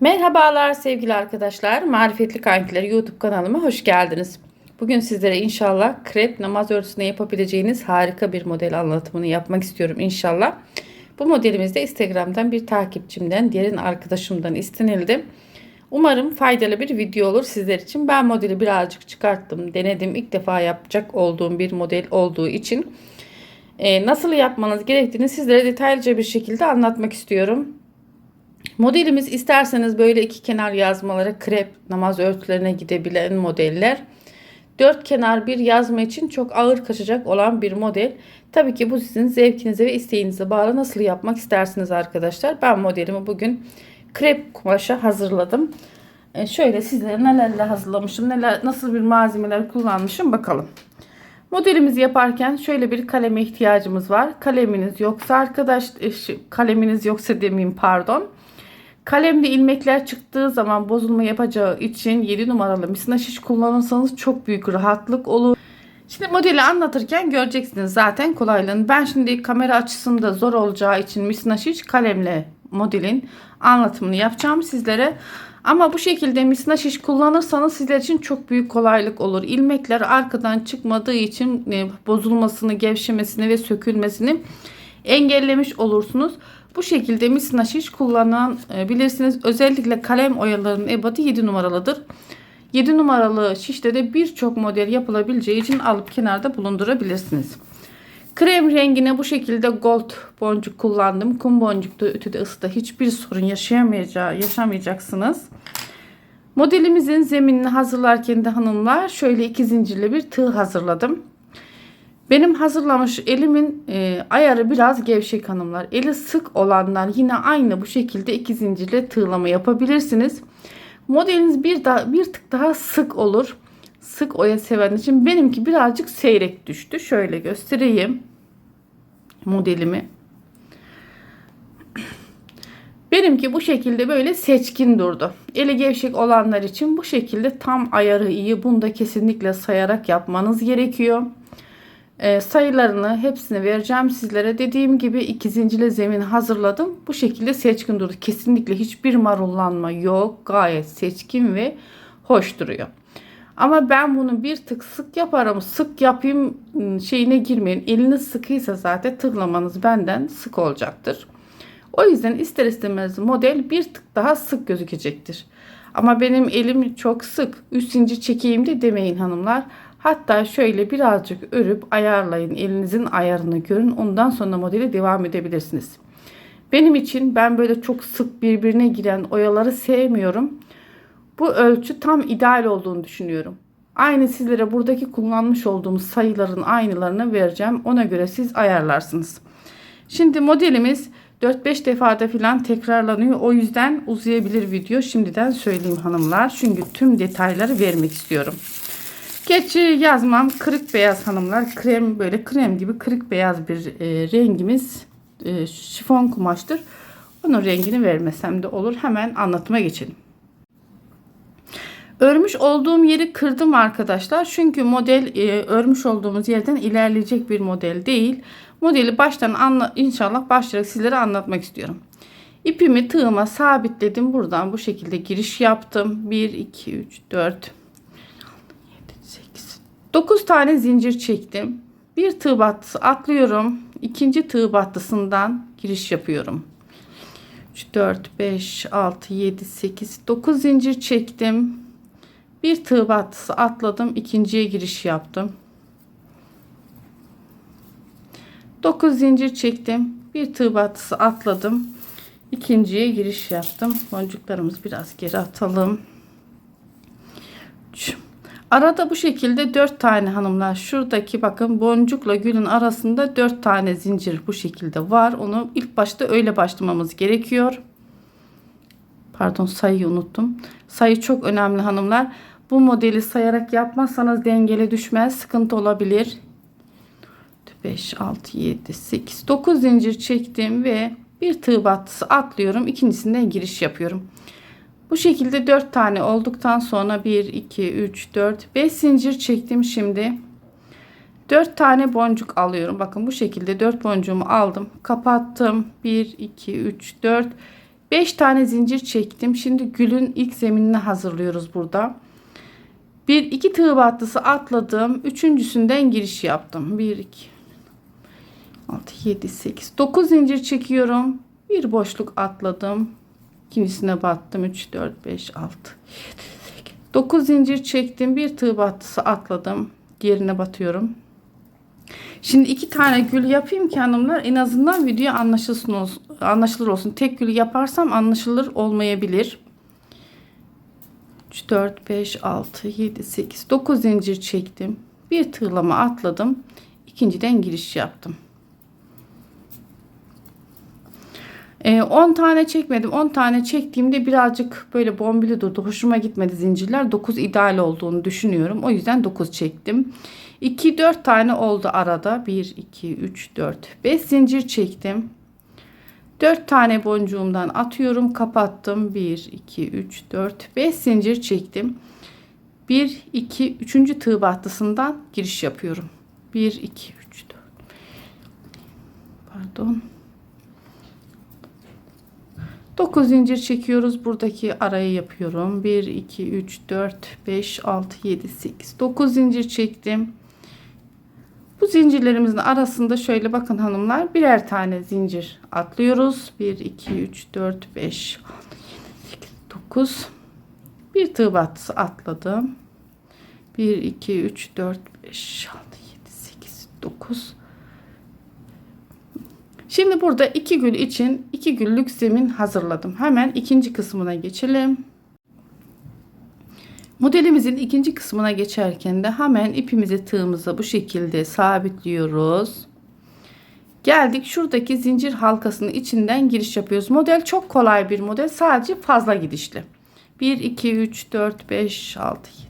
Merhabalar sevgili arkadaşlar. Marifetli Kankiler YouTube kanalıma hoş geldiniz. Bugün sizlere inşallah krep namaz örtüsüne yapabileceğiniz harika bir model anlatımını yapmak istiyorum inşallah. Bu modelimiz de Instagram'dan bir takipçimden, diğerin arkadaşımdan istenildi. Umarım faydalı bir video olur sizler için. Ben modeli birazcık çıkarttım, denedim. İlk defa yapacak olduğum bir model olduğu için e, nasıl yapmanız gerektiğini sizlere detaylıca bir şekilde anlatmak istiyorum. Modelimiz isterseniz böyle iki kenar yazmaları krep namaz örtülerine gidebilen modeller. Dört kenar bir yazma için çok ağır kaçacak olan bir model. Tabii ki bu sizin zevkinize ve isteğinize bağlı nasıl yapmak istersiniz arkadaşlar. Ben modelimi bugün krep kumaşa hazırladım. E şöyle sizlere nelerle hazırlamışım, neler nasıl bir malzemeler kullanmışım bakalım. Modelimizi yaparken şöyle bir kaleme ihtiyacımız var. Kaleminiz yoksa arkadaş e, kaleminiz yoksa demeyeyim pardon. Kalemli ilmekler çıktığı zaman bozulma yapacağı için 7 numaralı misina şiş kullanırsanız çok büyük rahatlık olur. Şimdi modeli anlatırken göreceksiniz zaten kolaylığını. Ben şimdi kamera açısında zor olacağı için misina şiş kalemle modelin anlatımını yapacağım sizlere. Ama bu şekilde misina şiş kullanırsanız sizler için çok büyük kolaylık olur. İlmekler arkadan çıkmadığı için e, bozulmasını, gevşemesini ve sökülmesini engellemiş olursunuz. Bu şekilde misina şiş kullanabilirsiniz. Özellikle kalem oyalarının ebatı 7 numaralıdır. 7 numaralı şişte de birçok model yapılabileceği için alıp kenarda bulundurabilirsiniz. Krem rengine bu şekilde gold boncuk kullandım. Kum boncukta ütüde ısıda hiçbir sorun yaşayamayacağı, yaşamayacaksınız. Modelimizin zeminini hazırlarken de hanımlar şöyle iki zincirli bir tığ hazırladım. Benim hazırlamış elimin e, ayarı biraz gevşek hanımlar. Eli sık olanlar yine aynı bu şekilde iki zincirle tığlama yapabilirsiniz. Modeliniz bir, daha, bir tık daha sık olur. Sık oya seven için benimki birazcık seyrek düştü. Şöyle göstereyim modelimi. Benimki bu şekilde böyle seçkin durdu. Eli gevşek olanlar için bu şekilde tam ayarı iyi. Bunu da kesinlikle sayarak yapmanız gerekiyor. E, sayılarını hepsini vereceğim sizlere. Dediğim gibi iki zincirli zemin hazırladım. Bu şekilde seçkin durdu. Kesinlikle hiçbir marullanma yok. Gayet seçkin ve hoş duruyor. Ama ben bunu bir tık sık yaparım. Sık yapayım ıı, şeyine girmeyin. Eliniz sıkıysa zaten tıklamanız benden sık olacaktır. O yüzden ister istemez model bir tık daha sık gözükecektir. Ama benim elim çok sık. Üst zincir çekeyim de demeyin hanımlar. Hatta şöyle birazcık örüp ayarlayın. Elinizin ayarını görün. Ondan sonra modele devam edebilirsiniz. Benim için ben böyle çok sık birbirine giren oyaları sevmiyorum. Bu ölçü tam ideal olduğunu düşünüyorum. Aynı sizlere buradaki kullanmış olduğum sayıların aynılarını vereceğim. Ona göre siz ayarlarsınız. Şimdi modelimiz 4-5 defada falan tekrarlanıyor. O yüzden uzayabilir video. Şimdiden söyleyeyim hanımlar. Çünkü tüm detayları vermek istiyorum. Geçi yazmam kırık beyaz hanımlar. Krem böyle krem gibi kırık beyaz bir e, rengimiz. E, şifon kumaştır. Onun rengini vermesem de olur. Hemen anlatıma geçelim. Örmüş olduğum yeri kırdım arkadaşlar. Çünkü model e, örmüş olduğumuz yerden ilerleyecek bir model değil. Modeli baştan anla, inşallah başlayarak sizlere anlatmak istiyorum. İpimi tığıma sabitledim. Buradan bu şekilde giriş yaptım. 1, 2, 3, 4, 8, 9 tane zincir çektim. Bir tığ battısı atlıyorum. İkinci tığ battısından giriş yapıyorum. 3, 4, 5, 6, 7, 8, 9 zincir çektim. Bir tığ battısı atladım. ikinciye giriş yaptım. 9 zincir çektim. Bir tığ battısı atladım. ikinciye giriş yaptım. Boncuklarımızı biraz geri atalım. Arada bu şekilde 4 tane hanımlar şuradaki bakın boncukla gülün arasında 4 tane zincir bu şekilde var. Onu ilk başta öyle başlamamız gerekiyor. Pardon sayıyı unuttum. Sayı çok önemli hanımlar. Bu modeli sayarak yapmazsanız dengeli düşmez. Sıkıntı olabilir. 5, 6, 7, 8, 9 zincir çektim ve bir tığ battısı atlıyorum. İkincisinden giriş yapıyorum. Bu şekilde 4 tane olduktan sonra 1, 2, 3, 4, 5 zincir çektim şimdi. 4 tane boncuk alıyorum. Bakın bu şekilde 4 boncuğumu aldım. Kapattım. 1, 2, 3, 4. 5 tane zincir çektim. Şimdi gülün ilk zeminini hazırlıyoruz burada. Bir iki tığ battısı atladım. Üçüncüsünden giriş yaptım. 1 2 6 7 8 9 zincir çekiyorum. Bir boşluk atladım. İkincisine battım. 3 4 5 6 9 zincir çektim. Bir tığ battısı atladım. Diğerine batıyorum. Şimdi iki tane gül yapayım ki hanımlar en azından video anlaşılsın olsun, anlaşılır olsun. Tek gül yaparsam anlaşılır olmayabilir. 3, 4, 5, 6, 7, 8, 9 zincir çektim. Bir tığlama atladım. İkinciden giriş yaptım. Ee, 10 tane çekmedim. 10 tane çektiğimde birazcık böyle bombili durdu. Hoşuma gitmedi zincirler. 9 ideal olduğunu düşünüyorum. O yüzden 9 çektim. 2 4 tane oldu arada. 1 2 3 4 5 zincir çektim. 4 tane boncuğumdan atıyorum, kapattım. 1 2 3 4 5 zincir çektim. 1 2 3. tığ battısından giriş yapıyorum. 1 2 3 4 Pardon. 9 zincir çekiyoruz. Buradaki arayı yapıyorum. 1 2 3 4 5 6 7 8 9 zincir çektim. Bu zincirlerimizin arasında şöyle bakın hanımlar birer tane zincir atlıyoruz. 1 2 3 4 5 6 7 8 9 bir tığ battısı atladım. 1 2 3 4 5 6 7 8 9 Şimdi burada iki gül için iki güllük zemin hazırladım. Hemen ikinci kısmına geçelim. Modelimizin ikinci kısmına geçerken de hemen ipimizi tığımıza bu şekilde sabitliyoruz. Geldik şuradaki zincir halkasının içinden giriş yapıyoruz. Model çok kolay bir model. Sadece fazla gidişli. 1, 2, 3, 4, 5, 6, 7.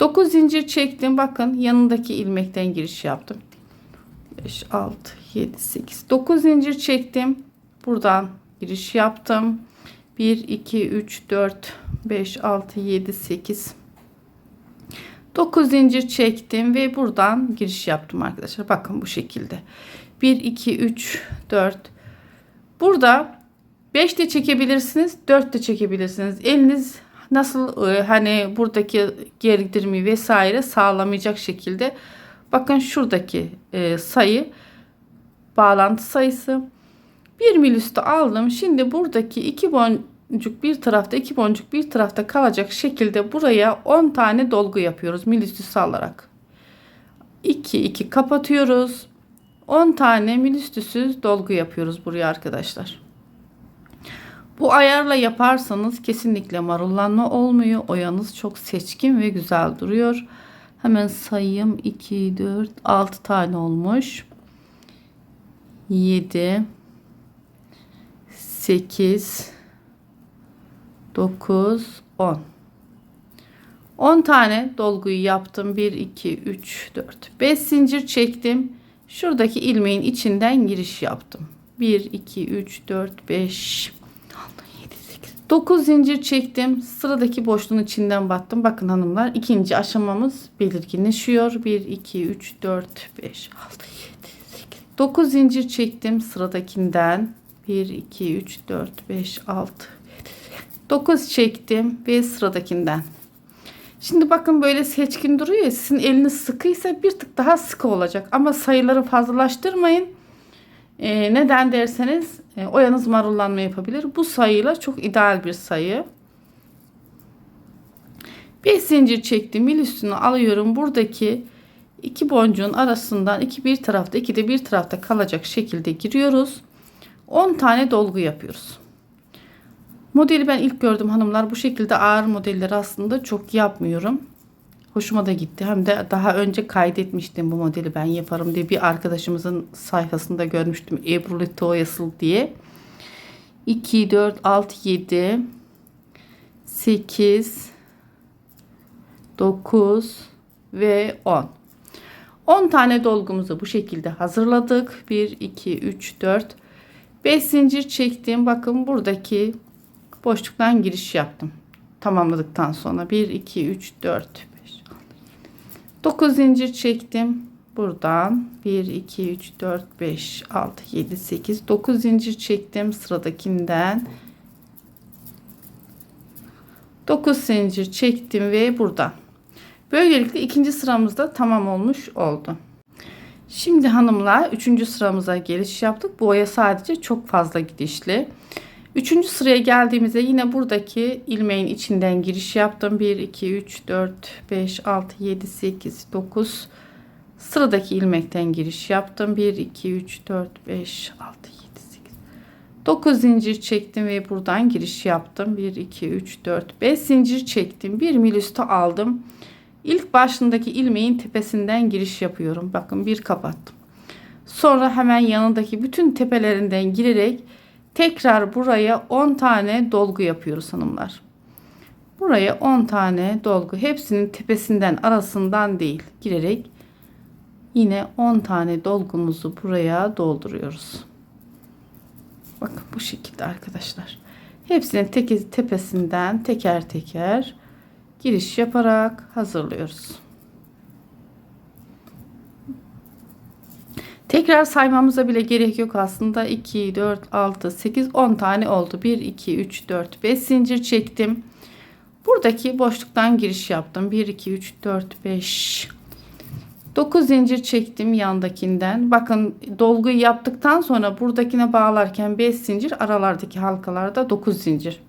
9 zincir çektim. Bakın yanındaki ilmekten giriş yaptım. 5, 6, 7, 8. 9 zincir çektim. Buradan giriş yaptım. 1, 2, 3, 4, 5, 6, 7, 8. 9 zincir çektim ve buradan giriş yaptım arkadaşlar. Bakın bu şekilde. 1, 2, 3, 4. Burada 5 de çekebilirsiniz. 4 de çekebilirsiniz. Eliniz nasıl e, hani buradaki gerdirimi vesaire sağlamayacak şekilde. Bakın şuradaki e, sayı bağlantı sayısı. Bir mil üstü aldım. Şimdi buradaki iki boncuk bir tarafta iki boncuk bir tarafta kalacak şekilde buraya 10 tane dolgu yapıyoruz mil üstü salarak. 2 2 kapatıyoruz. 10 tane mil üstüsüz dolgu yapıyoruz buraya arkadaşlar. Bu ayarla yaparsanız kesinlikle marullanma olmuyor. Oyanız çok seçkin ve güzel duruyor. Hemen sayayım. 2, 4, 6 tane olmuş. 7, 8, 9, 10. 10 tane dolguyu yaptım. 1, 2, 3, 4, 5 zincir çektim. Şuradaki ilmeğin içinden giriş yaptım. 1, 2, 3, 4, 5, 9 zincir çektim. Sıradaki boşluğun içinden battım. Bakın hanımlar ikinci aşamamız belirginleşiyor. 1, 2, 3, 4, 5, 6, 7, 8. 9 zincir çektim sıradakinden. 1, 2, 3, 4, 5, 6, 7, 9 çektim ve sıradakinden. Şimdi bakın böyle seçkin duruyor ya sizin eliniz sıkıysa bir tık daha sıkı olacak. Ama sayıları fazlalaştırmayın. Ee, neden derseniz e, oyanız marullanma yapabilir. Bu sayıyla çok ideal bir sayı. 5 zincir çektim. Mil üstünü alıyorum. Buradaki iki boncuğun arasından iki bir tarafta iki de bir tarafta kalacak şekilde giriyoruz. 10 tane dolgu yapıyoruz. Modeli ben ilk gördüm hanımlar. Bu şekilde ağır modelleri aslında çok yapmıyorum. Hoşuma da gitti. Hem de daha önce kaydetmiştim bu modeli ben yaparım diye. Bir arkadaşımızın sayfasında görmüştüm. Ebru Litoyasıl diye. 2, 4, 6, 7, 8, 9 ve 10. 10 tane dolgumuzu bu şekilde hazırladık. 1, 2, 3, 4, 5 zincir çektim. Bakın buradaki boşluktan giriş yaptım. Tamamladıktan sonra 1, 2, 3, 4, 9 zincir çektim. Buradan 1, 2, 3, 4, 5, 6, 7, 8, 9 zincir çektim. Sıradakinden 9 zincir çektim ve buradan. Böylelikle ikinci sıramızda tamam olmuş oldu. Şimdi hanımlar üçüncü sıramıza geliş yaptık. Bu oya sadece çok fazla gidişli. Üçüncü sıraya geldiğimizde yine buradaki ilmeğin içinden giriş yaptım. 1, 2, 3, 4, 5, 6, 7, 8, 9. Sıradaki ilmekten giriş yaptım. 1, 2, 3, 4, 5, 6, 7, 8. 9 zincir çektim ve buradan giriş yaptım. 1, 2, 3, 4, 5 zincir çektim. 1 mil üstü aldım. İlk başındaki ilmeğin tepesinden giriş yapıyorum. Bakın bir kapattım. Sonra hemen yanındaki bütün tepelerinden girerek tekrar buraya 10 tane dolgu yapıyoruz hanımlar. Buraya 10 tane dolgu hepsinin tepesinden arasından değil girerek yine 10 tane dolgumuzu buraya dolduruyoruz. Bakın bu şekilde arkadaşlar. Hepsinin teki, tepesinden teker teker giriş yaparak hazırlıyoruz. Tekrar saymamıza bile gerek yok aslında. 2, 4, 6, 8, 10 tane oldu. 1, 2, 3, 4, 5 zincir çektim. Buradaki boşluktan giriş yaptım. 1, 2, 3, 4, 5, 9 zincir çektim yandakinden. Bakın dolguyu yaptıktan sonra buradakine bağlarken 5 zincir aralardaki halkalarda 9 zincir.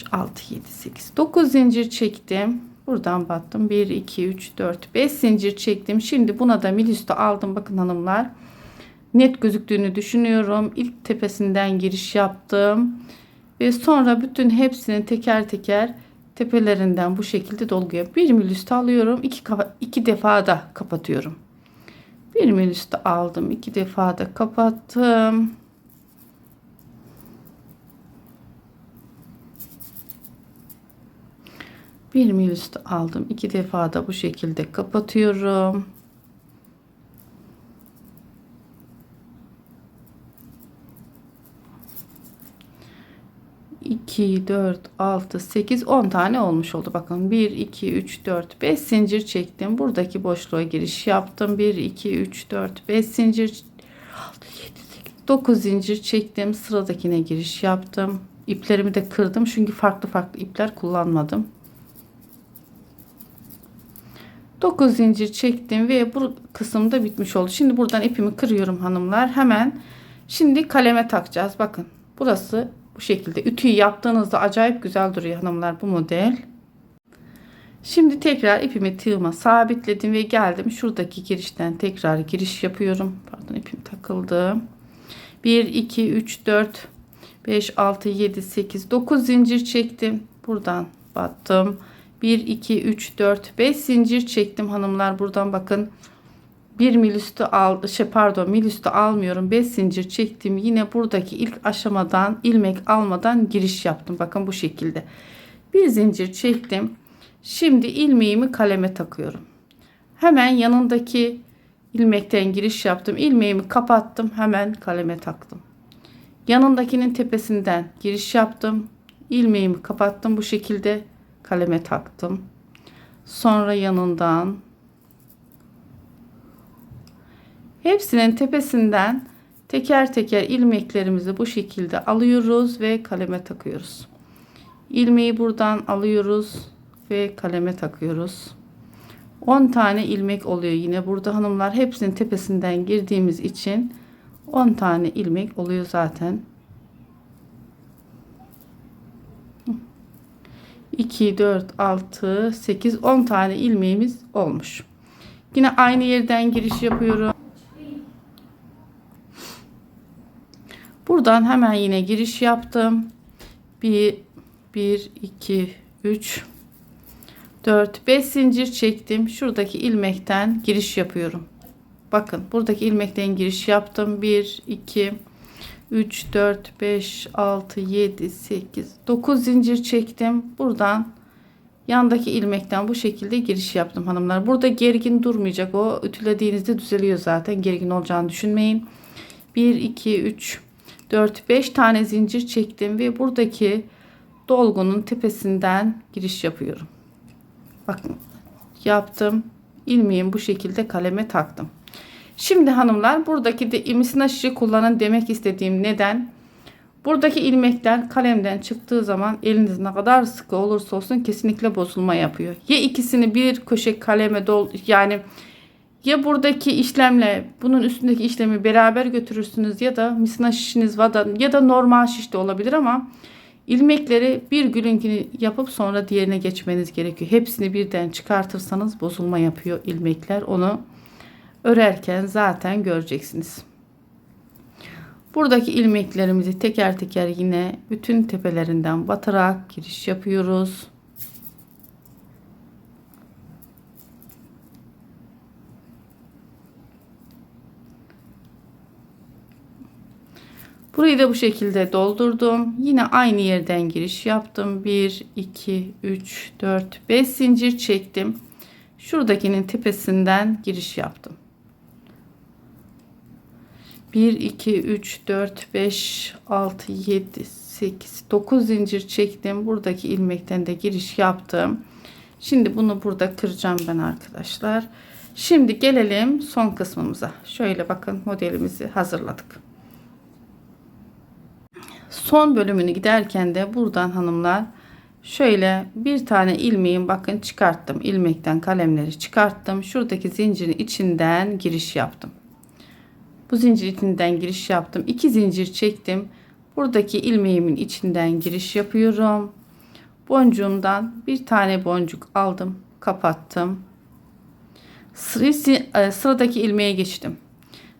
4, 5, 6, 7, 8, 9 zincir çektim. Buradan battım. 1, 2, 3, 4, 5 zincir çektim. Şimdi buna da mil üstü aldım. Bakın hanımlar. Net gözüktüğünü düşünüyorum. İlk tepesinden giriş yaptım. Ve sonra bütün hepsini teker teker tepelerinden bu şekilde dolguya bir mil üstü alıyorum. iki, iki defa da kapatıyorum. Bir mil üstü aldım. iki defa da kapattım. Bir mil üstü aldım. iki defa da bu şekilde kapatıyorum. 2, 4, 6, 8, 10 tane olmuş oldu. Bakın 1, 2, 3, 4, 5 zincir çektim. Buradaki boşluğa giriş yaptım. 1, 2, 3, 4, 5 zincir 6, 7, 8, 9 zincir çektim. Sıradakine giriş yaptım. İplerimi de kırdım. Çünkü farklı farklı ipler kullanmadım. 9 zincir çektim ve bu kısımda bitmiş oldu. Şimdi buradan ipimi kırıyorum hanımlar. Hemen şimdi kaleme takacağız. Bakın burası bu şekilde ütüyü yaptığınızda acayip güzel duruyor hanımlar bu model. Şimdi tekrar ipimi tığıma sabitledim ve geldim. Şuradaki girişten tekrar giriş yapıyorum. Pardon ipim takıldı. 1, 2, 3, 4, 5, 6, 7, 8, 9 zincir çektim. Buradan battım. 1, 2, 3, 4, 5 zincir çektim hanımlar. Buradan bakın. Bir mil üstü al şey pardon mil üstü almıyorum. 5 zincir çektim. Yine buradaki ilk aşamadan ilmek almadan giriş yaptım. Bakın bu şekilde. Bir zincir çektim. Şimdi ilmeğimi kaleme takıyorum. Hemen yanındaki ilmekten giriş yaptım. İlmeğimi kapattım. Hemen kaleme taktım. Yanındakinin tepesinden giriş yaptım. İlmeğimi kapattım bu şekilde kaleme taktım sonra yanından Hepsinin tepesinden teker teker ilmeklerimizi bu şekilde alıyoruz ve kaleme takıyoruz. İlmeği buradan alıyoruz ve kaleme takıyoruz. 10 tane ilmek oluyor yine burada hanımlar hepsinin tepesinden girdiğimiz için 10 tane ilmek oluyor zaten. 2 4 6 8 10 tane ilmeğimiz olmuş. Yine aynı yerden giriş yapıyorum. Buradan hemen yine giriş yaptım. 1 1 2 3 4 5 zincir çektim. Şuradaki ilmekten giriş yapıyorum. Bakın buradaki ilmekten giriş yaptım. 1 2 3 4 5 6 7 8 9 zincir çektim. Buradan yandaki ilmekten bu şekilde giriş yaptım hanımlar. Burada gergin durmayacak. O ütülediğinizde düzeliyor zaten. Gergin olacağını düşünmeyin. 1 2 3 4-5 tane zincir çektim ve buradaki dolgunun tepesinden giriş yapıyorum. Bakın yaptım. ilmeğimi bu şekilde kaleme taktım. Şimdi hanımlar buradaki de imisina şişi kullanın demek istediğim neden? Buradaki ilmekler kalemden çıktığı zaman eliniz ne kadar sıkı olursa olsun kesinlikle bozulma yapıyor. Ya ikisini bir köşe kaleme dol yani ya buradaki işlemle bunun üstündeki işlemi beraber götürürsünüz ya da misina şişiniz var da ya da normal şiş de olabilir ama ilmekleri bir gülünkini yapıp sonra diğerine geçmeniz gerekiyor. Hepsini birden çıkartırsanız bozulma yapıyor ilmekler. Onu örerken zaten göreceksiniz. Buradaki ilmeklerimizi teker teker yine bütün tepelerinden batarak giriş yapıyoruz. Burayı da bu şekilde doldurdum. Yine aynı yerden giriş yaptım. 1, 2, 3, 4, 5 zincir çektim. Şuradakinin tepesinden giriş yaptım. 1, 2, 3, 4, 5, 6, 7, 8, 9 zincir çektim. Buradaki ilmekten de giriş yaptım. Şimdi bunu burada kıracağım ben arkadaşlar. Şimdi gelelim son kısmımıza. Şöyle bakın modelimizi hazırladık. Son bölümünü giderken de buradan hanımlar şöyle bir tane ilmeğin bakın çıkarttım. ilmekten kalemleri çıkarttım. Şuradaki zincirin içinden giriş yaptım. Bu zincir içinden giriş yaptım. 2 zincir çektim. Buradaki ilmeğimin içinden giriş yapıyorum. Boncuğumdan bir tane boncuk aldım. Kapattım. e, sıradaki ilmeğe geçtim.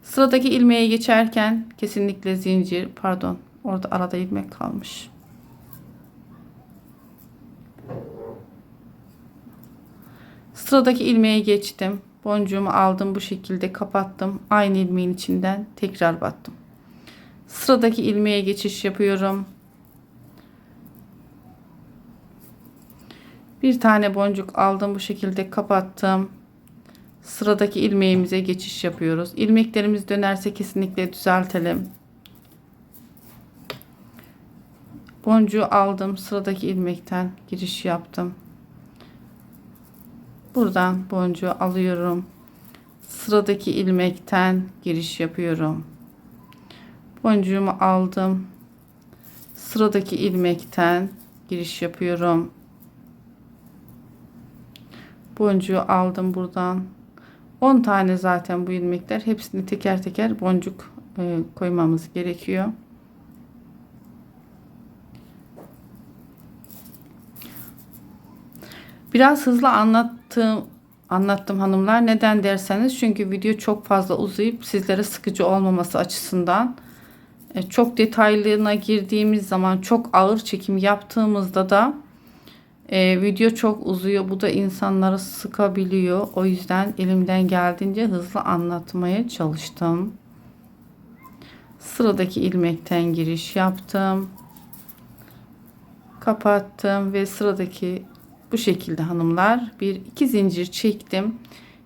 Sıradaki ilmeğe geçerken kesinlikle zincir pardon orada arada ilmek kalmış. Sıradaki ilmeğe geçtim. Boncuğumu aldım bu şekilde kapattım. Aynı ilmeğin içinden tekrar battım. Sıradaki ilmeğe geçiş yapıyorum. Bir tane boncuk aldım bu şekilde kapattım. Sıradaki ilmeğimize geçiş yapıyoruz. İlmeklerimiz dönerse kesinlikle düzeltelim. Boncuğu aldım. Sıradaki ilmekten giriş yaptım. Buradan boncuğu alıyorum. Sıradaki ilmekten giriş yapıyorum. Boncuğumu aldım. Sıradaki ilmekten giriş yapıyorum. Boncuğu aldım buradan. 10 tane zaten bu ilmekler. Hepsini teker teker boncuk e, koymamız gerekiyor. Biraz hızlı anlattım, anlattım hanımlar. Neden derseniz çünkü video çok fazla uzayıp sizlere sıkıcı olmaması açısından e, çok detaylına girdiğimiz zaman çok ağır çekim yaptığımızda da e, video çok uzuyor. Bu da insanları sıkabiliyor. O yüzden elimden geldiğince hızlı anlatmaya çalıştım. Sıradaki ilmekten giriş yaptım. Kapattım ve sıradaki bu şekilde hanımlar. Bir iki zincir çektim.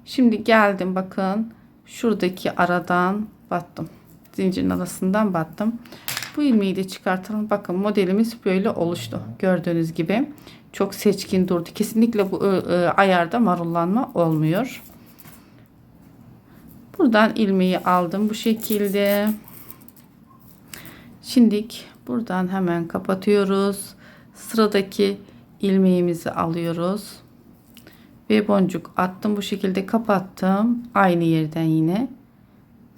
Şimdi geldim bakın. Şuradaki aradan battım. Zincirin arasından battım. Bu ilmeği de çıkartalım. Bakın modelimiz böyle oluştu. Gördüğünüz gibi. Çok seçkin durdu. Kesinlikle bu ayarda marullanma olmuyor. Buradan ilmeği aldım bu şekilde. Şimdi buradan hemen kapatıyoruz. Sıradaki ilmeğimizi alıyoruz. Ve boncuk attım. Bu şekilde kapattım. Aynı yerden yine.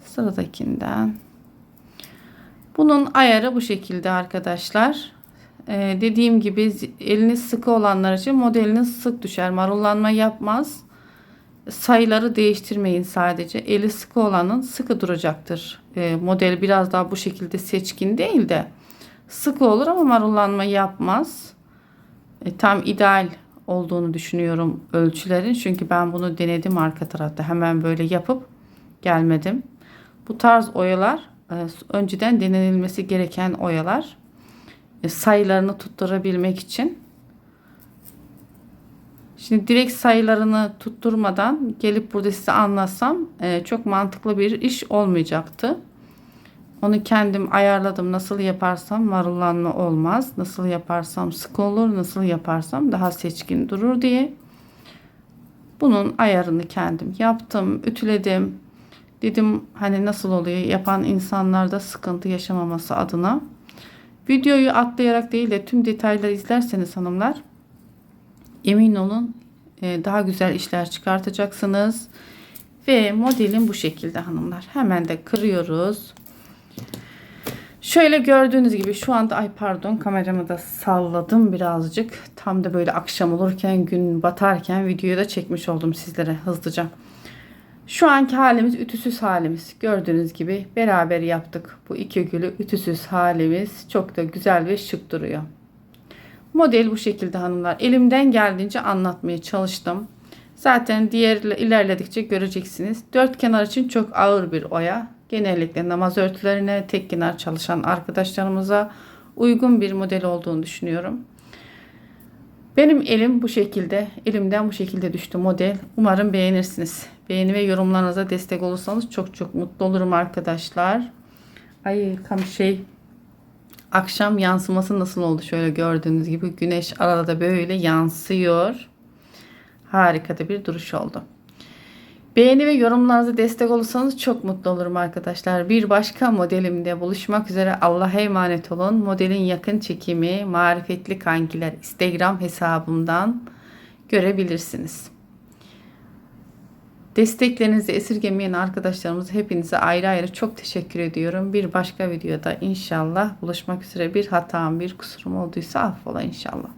Sıradakinden. Bunun ayarı bu şekilde arkadaşlar. Ee, dediğim gibi eliniz sıkı olanlar için modeliniz sık düşer. Marullanma yapmaz. Sayıları değiştirmeyin sadece. Eli sıkı olanın sıkı duracaktır. Ee, model biraz daha bu şekilde seçkin değil de sıkı olur ama marullanma yapmaz e, tam ideal olduğunu düşünüyorum ölçülerin. Çünkü ben bunu denedim arka tarafta. Hemen böyle yapıp gelmedim. Bu tarz oyalar e, önceden denenilmesi gereken oyalar. E, sayılarını tutturabilmek için. Şimdi direkt sayılarını tutturmadan gelip burada size anlatsam e, çok mantıklı bir iş olmayacaktı. Onu kendim ayarladım. Nasıl yaparsam marullanma olmaz. Nasıl yaparsam sık olur. Nasıl yaparsam daha seçkin durur diye. Bunun ayarını kendim yaptım. Ütüledim. Dedim hani nasıl oluyor yapan insanlarda sıkıntı yaşamaması adına. Videoyu atlayarak değil de tüm detayları izlerseniz hanımlar emin olun e, daha güzel işler çıkartacaksınız. Ve modelin bu şekilde hanımlar. Hemen de kırıyoruz. Şöyle gördüğünüz gibi şu anda ay pardon kameramı da salladım birazcık. Tam da böyle akşam olurken gün batarken videoyu da çekmiş oldum sizlere hızlıca. Şu anki halimiz ütüsüz halimiz. Gördüğünüz gibi beraber yaptık. Bu iki gülü ütüsüz halimiz çok da güzel ve şık duruyor. Model bu şekilde hanımlar. Elimden geldiğince anlatmaya çalıştım. Zaten diğer ilerledikçe göreceksiniz. Dört kenar için çok ağır bir oya. Genellikle namaz örtülerine tek kenar çalışan arkadaşlarımıza uygun bir model olduğunu düşünüyorum. Benim elim bu şekilde, elimden bu şekilde düştü model. Umarım beğenirsiniz. Beğeni ve yorumlarınıza destek olursanız çok çok mutlu olurum arkadaşlar. Ay kam şey akşam yansıması nasıl oldu şöyle gördüğünüz gibi güneş arada böyle yansıyor. Harika da bir duruş oldu. Beğeni ve yorumlarınıza destek olursanız çok mutlu olurum arkadaşlar. Bir başka modelimde buluşmak üzere Allah'a emanet olun. Modelin yakın çekimi Marifetli Kankiler Instagram hesabımdan görebilirsiniz. Desteklerinizi esirgemeyen arkadaşlarımıza hepinize ayrı ayrı çok teşekkür ediyorum. Bir başka videoda inşallah buluşmak üzere bir hatam, bir kusurum olduysa affola inşallah.